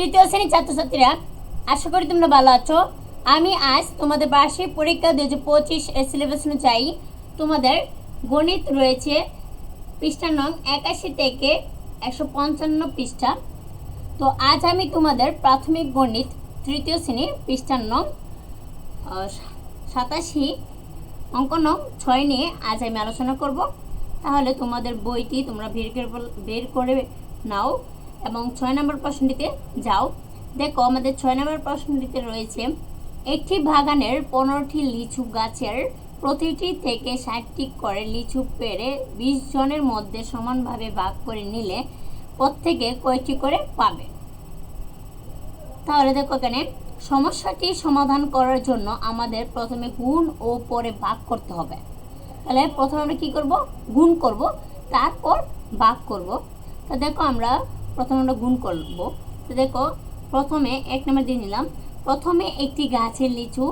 তৃতীয় শ্রেণির ছাত্রছাত্রীরা, আশা করি তোমরা ভালো আছো। আমি আজ তোমাদের বার্ষিক পরীক্ষা দু হাজার পঁচিশ সিলেবাস অনুযায়ী তোমাদের গণিত রয়েছে পৃষ্ঠা নং একাশি থেকে একশো পঞ্চান্ন পৃষ্ঠা। তো আজ আমি তোমাদের প্রাথমিক গণিত তৃতীয় শ্রেণির পৃষ্ঠার নং সাতাশি অঙ্ক নং ছয় নিয়ে আজ আমি আলোচনা করব। তাহলে তোমাদের বইটি তোমরা বের করে বের করে নাও। এবং ছয় নম্বর প্রশ্নটিতে যাও। দেখো, আমাদের ছয় নম্বর প্রশ্নটিতে রয়েছে, একটি বাগানের পনেরোটি লিচু গাছের প্রতিটি থেকে ষাটটি করে লিচু পেড়ে বিশ জনের মধ্যে সমানভাবে ভাগ করে নিলে প্রত্যেকে কয়টি করে পাবে? তাহলে দেখো এখানে, সমস্যাটি সমাধান করার জন্য আমাদের প্রথমে গুণ ও পরে ভাগ করতে হবে। তাহলে প্রথমে আমরা কি করব? গুণ করব, তারপর ভাগ করব। তো দেখো আমরা প্রথমে আমরা গুণ করব। তো দেখো প্রথমে এক নম্বর দিয়ে নিলাম। প্রথমে একটি গাছের লিচু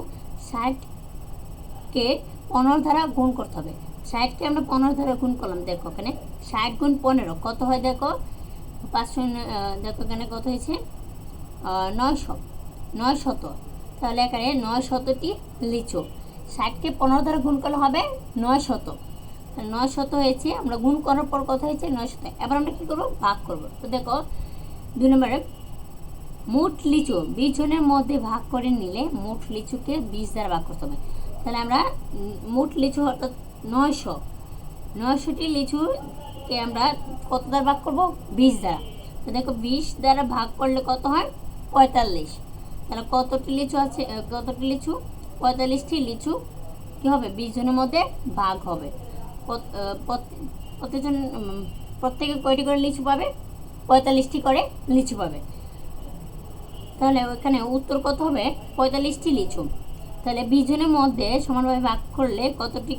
ষাটকে পনেরো দ্বারা গুণ করতে হবে। ষাটকে আমরা পনেরো দ্বারা গুণ করলাম দেখো এখানে। ষাট গুণ পনেরো কত হয় দেখো? আহ, দেখো এখানে কত হয়েছে? নয়শো নয় শত তাহলে এখানে নয় শতটি লিচু। ষাটকে পনেরো দ্বারা গুণ করলে হবে নয় শত নয় শত হয়েছে, আমরা গুণ করার পর কত হয়েছে? নয় শত এবার আমরা কী করব? ভাগ করব। তো দেখো, দুই নম্বরে, মোট লিচু বিশ জনের মধ্যে ভাগ করে নিলে মোট লিচুকে বিশ দ্বারা ভাগ করতে হবে। তাহলে আমরা মোট লিচু অর্থাৎ নয়শো। নয়শোটি লিচুকে আমরা কত দ্বারা ভাগ করব? বিশ দ্বারা। তো দেখো বিশ দ্বারা ভাগ করলে কত হয়? পঁয়তাল্লিশ। তাহলে কতটি লিচু আছে, কতটি লিচু? পঁয়তাল্লিশটি লিচু কী হবে? বিশ জনের মধ্যে ভাগ হবে। প্রত্যেকজন প্রত্যেকে কয়টি করে লিচু পাবে? পঁয়তাল্লিশটি করে লিচু পাবে। তাহলে ওখানে উত্তর কত হবে? পঁয়তাল্লিশটি লিচু। তাহলে বিশ জনের মধ্যে সমানভাবে ভাগ করলে কতটি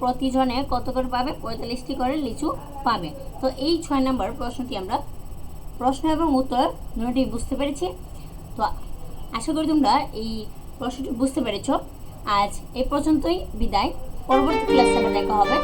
প্রতিজনে কত করে পাবে? পঁয়তাল্লিশটি করে লিচু পাবে। তো এই ছয় নম্বর প্রশ্নটি আমরা, প্রশ্ন এবং উত্তর দুটি বুঝতে পেরেছি। তো আশা করি তোমরা এই প্রশ্নটি বুঝতে পেরেছ। আজ এ পর্যন্তই, বিদায়। পরবর্তী ক্লাসে দেখা হবে।